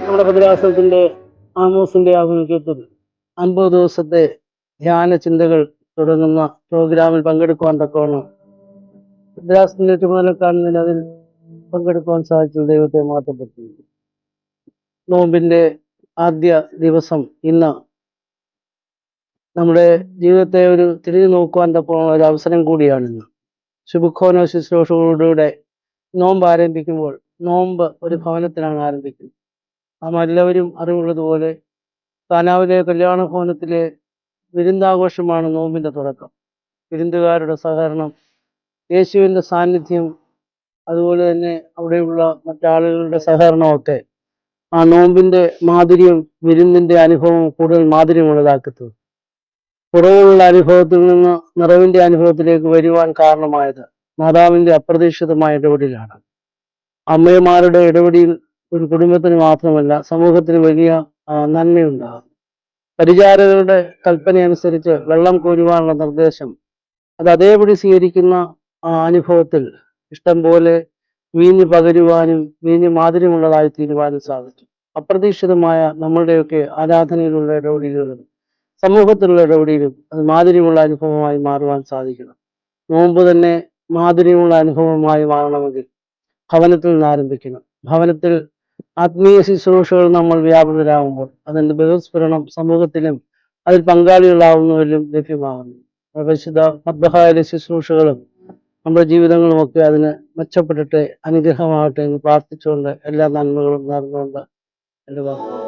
നമ്മുടെ ഭദ്രാസനത്തിന്റെ ആമോസിന്റെ ആഭിമുഖ്യത്തിൽ അൻപത് ദിവസത്തെ ധ്യാന ചിന്തകൾ തുടങ്ങുന്ന പ്രോഗ്രാമിൽ പങ്കെടുക്കുവാൻ തക്കവണ്ണം ഭദ്രാസനത്തിന്റെ കാണുന്നതിൽ അതിൽ പങ്കെടുക്കുവാൻ സാധിച്ചത് ദൈവത്തെ മാറ്റപ്പെട്ടു നോമ്പിന്റെ ആദ്യ ദിവസം ഇന്ന് നമ്മുടെ ജീവിതത്തെ ഒരു തിരിഞ്ഞു നോക്കുവാൻ തക്കവണ്ണം ഒരു അവസരം കൂടിയാണ് ഇന്ന് ശുശ്രൂഷയോടുകൂടെ നോമ്പ് ആരംഭിക്കുമ്പോൾ നോമ്പ് ഒരു ഭവനത്തിലാണ് ആരംഭിക്കുന്നത്. നാം എല്ലാവരും അറിവുള്ളതുപോലെ താനാവിലെ കല്യാണ ഭവനത്തിലെ വിരുന്നാഘോഷമാണ് നോമ്പിന്റെ തുടക്കം. വിരുന്നുകാരുടെ സഹകരണം യേശുവിന്റെ സാന്നിധ്യം അതുപോലെ തന്നെ അവിടെയുള്ള മറ്റാളുകളുടെ സഹകരണമൊക്കെ ആ നോമ്പിന്റെ മാധുര്യം വിരുന്നിന്റെ അനുഭവം കൂടുതൽ മാധുര്യമുള്ളതാക്കുന്നത് കുറവുള്ള അനുഭവത്തിൽ നിന്ന് നിറവിന്റെ അനുഭവത്തിലേക്ക് വരുവാൻ കാരണമായത് മാതാവിന്റെ അപ്രതീക്ഷിതമായ ഇടപെടലാണ്. അമ്മയമാരുടെ ഇടപെടിയിൽ ഒരു കുടുംബത്തിന് മാത്രമല്ല സമൂഹത്തിന് വലിയ നന്മയുണ്ടാകും പരിചാരകരുടെ കൽപ്പന അനുസരിച്ച് വെള്ളം കോരുവാനുള്ള നിർദ്ദേശം അത് അതേപടി സ്വീകരിക്കുന്ന അനുഭവത്തിൽ ഇഷ്ടം പോലെ വീഞ്ഞ് പകരുവാനും വീഞ്ഞ് മാധുര്യമുള്ളതായി തീരുവാനും സാധിച്ചു. അപ്രതീക്ഷിതമായ നമ്മളുടെയൊക്കെ ആരാധനയിലുള്ള ഇടപെടലുകളും സമൂഹത്തിലുള്ള ഇടപെടലും അത് മാധുര്യമുള്ള അനുഭവമായി മാറുവാൻ സാധിക്കണം. നോമ്പ് തന്നെ മാധുര്യമുള്ള അനുഭവമായി മാറണമെങ്കിൽ ഭവനത്തിൽ നിന്ന് ആരംഭിക്കണം. ഭവനത്തിൽ ആത്മീയ ശുശ്രൂഷകൾ നമ്മൾ വ്യാപൃതരാകുമ്പോൾ അതിന്റെ ബഹുസ്ഫുരണം സമൂഹത്തിലും അതിൽ പങ്കാളികളാവുന്നവരിലും ലഭ്യമാകുന്നു. പരിശുദ്ധ മദ്ബഹായ ശുശ്രൂഷകളും നമ്മുടെ ജീവിതങ്ങളും ഒക്കെ അതിന് മെച്ചപ്പെട്ടിട്ട് അനുഗ്രഹമാകട്ടെ എന്ന് പ്രാർത്ഥിച്ചുകൊണ്ട് എല്ലാ നന്മകളും നേർന്നുകൊണ്ട് എന്റെ വാക്കുകൾ